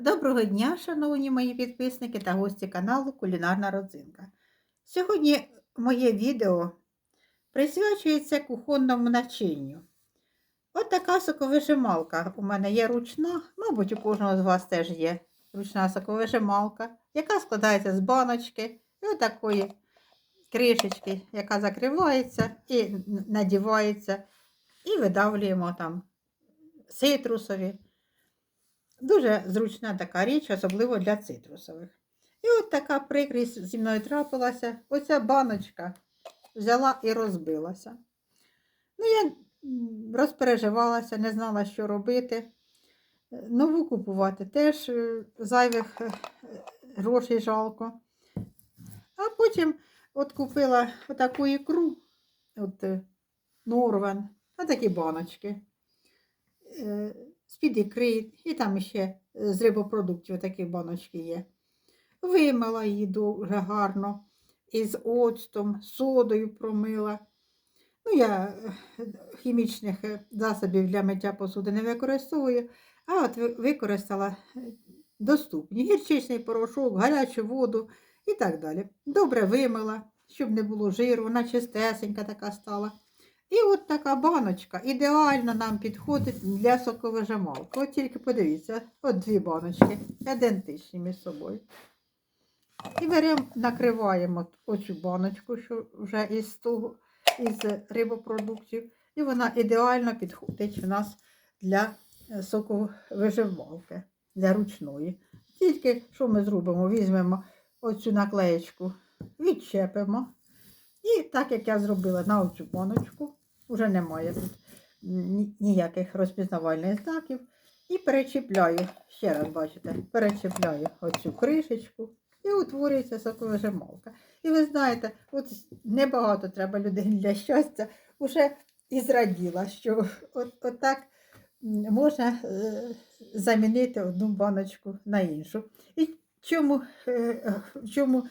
Доброго дня, шановні мої підписники та гості каналу Кулінарна Родзинка. Сьогодні моє відео присвячується кухонному начинню. От така соковижималка у мене є ручна, мабуть, у кожного з вас теж є ручна соковижималка, яка складається з баночки і отакої кришечки, яка закривається і надівається, і видавлюємо там цитрусові. Дуже зручна така річ, особливо для цитрусових. І от така прикрість зі мною трапилася. Оця баночка взяла і розбилася. Ну, я розпереживалася, не знала, що робити. Нову купувати теж е, зайвих е, грошей жалко. А потім от купила отаку ікру, от е, Норвен, отакі баночки е, з-під ікри, і там ще е, з рибопродуктів такі баночки є. Вимила її дуже гарно, із оцтом, содою промила. Ну, я е, хімічних е, засобів для миття посуди не використовую, а от використала доступні гірчичний порошок, гарячу воду і так далі. Добре вимила, щоб не було жиру, вона чистесенька така стала. І от така баночка ідеально нам підходить для соковижималки. От тільки подивіться, от дві баночки, ідентичні між собою. І беремо, накриваємо оцю баночку, що вже із того, із рибопродуктів. І вона ідеально підходить у нас для е, соковижималки, для ручної. Тільки що ми зробимо? Візьмемо оцю наклеєчку, відчепимо. І так як я зробила на оцю баночку, вже немає тут ніяких розпізнавальних знаків. І перечіпляю, ще раз бачите, перечіпляю оцю кришечку і утворюється соковижималка. І ви знаєте, от небагато треба людині для щастя, уже і зраділа, що от, от так можна е, замінити одну баночку на іншу. І чому, е, чому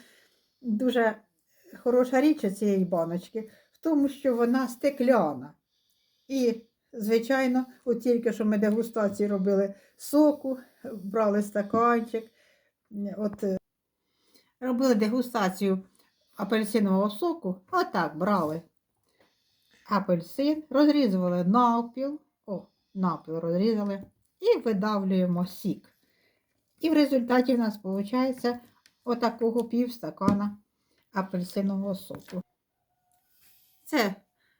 дуже хороша річ цієї баночки тому, що вона стекляна. І, звичайно, от тільки що ми дегустації робили соку, брали стаканчик, от е, робили дегустацію апельсинового соку, отак брали апельсин, розрізували навпіл, о, навпіл розрізали, і видавлюємо сік. І в результаті в нас виходить отакого півстакана апельсинового соку. Це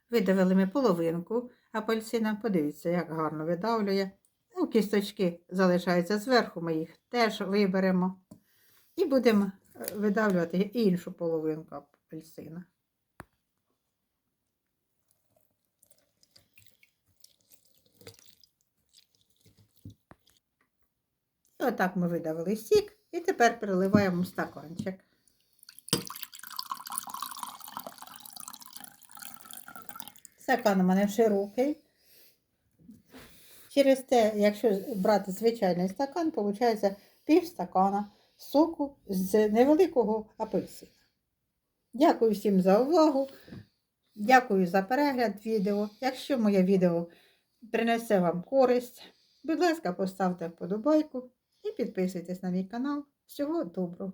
видавили ми половинку апельсина. Подивіться, як гарно видавлює. Ну, кісточки залишаються зверху, ми їх теж виберемо. І будемо е, видавлювати іншу половинку апельсина. І отак ми видавили сік і тепер переливаємо в стаканчик. Стакан у мене широкий. Через те, якщо брати звичайний стакан, виходить пів стакана соку з невеликого апельсина. Дякую всім за увагу. Дякую за перегляд відео. Якщо моє відео принесе вам користь, будь ласка, поставте вподобайку і підписуйтесь на мій канал. Всього доброго!